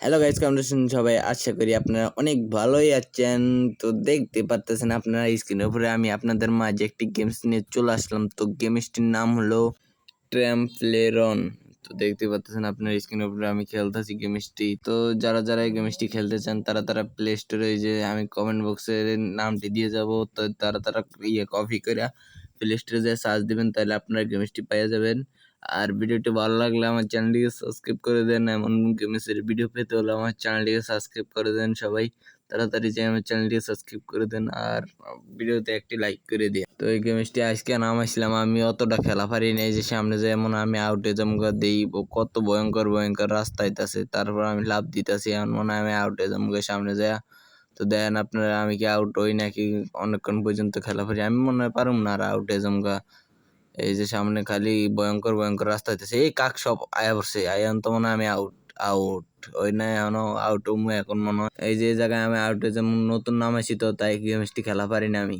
Hello guys কেমন আছেন সবাই? আশা করি আপনারা অনেক ভালোই আছেন। তো দেখতে পারতেছেন আপনারা স্ক্রিনের উপরে, আমি আপনাদের মাঝে একটি গেমস নিয়ে চলে আসলাম। তো গেমসটির নাম হলো ট্র্যাম্পলেরন তো দেখতে পাচ্ছেন আপনার স্ক্রিনের উপরে আমি খেলতেছি গেমসটি তো যারা যারা এই গেমসটি খেলতে চান, তারা তারা প্লে স্টোরে যে আমি কমেন্ট বক্সে নামটি দিয়ে যাব, তো তারা তারা ইয়ে কপি করে প্লে স্টোরে যে সার্চ দিবেন, তাহলে আপনারা গেমসটি পেয়ে যাবেন। আর ভিডিওটি ভালো লাগলে আমার চ্যানেলটিকে সাবস্ক্রাইব করে দেন। এমন গেমসের ভিডিও পেতে হলে আমার চ্যানেলটিকে সাবস্ক্রাইব করে দেন সবাই। তাড়াতাড়ি যে আমার চ্যানেলটিকে সাবস্ক্রাইব করে দেন আর ভিডিওতে একটি লাইক করে দিন। তো এই গেমসটি আজকে নামাইছিলাম আমি অতটা খেলা পারি নাই যে সামনে যেমন আমি আউটে জমকা দিই কত ভয়ঙ্কর ভয়ঙ্কর রাস্তা আইতাছে, তারপর আমি লাভ দিতেছি, এমন মনে আমি আউটে জমকা সামনে যায়। তো দেখেন আপনারা, আমি কি আউট হই নাকি অনেকক্ষণ পর্যন্ত খেলা পারি, আমি মনে হয় পারুম না আর আউটে জমকা এই যে সামনে খালি ভয়ঙ্কর ভয়ঙ্কর রাস্তা হইতেছে। এই কাক সব আয়া পড়ছে। আয়ান তো মনে হয় আমি আউট আউট ওই না এখনও আউট এখন মনে হয়। এই যে জায়গায় আমি আউট যেমন নতুন নামাইছি তো তাই গেমসটি খেলা পারি না আমি?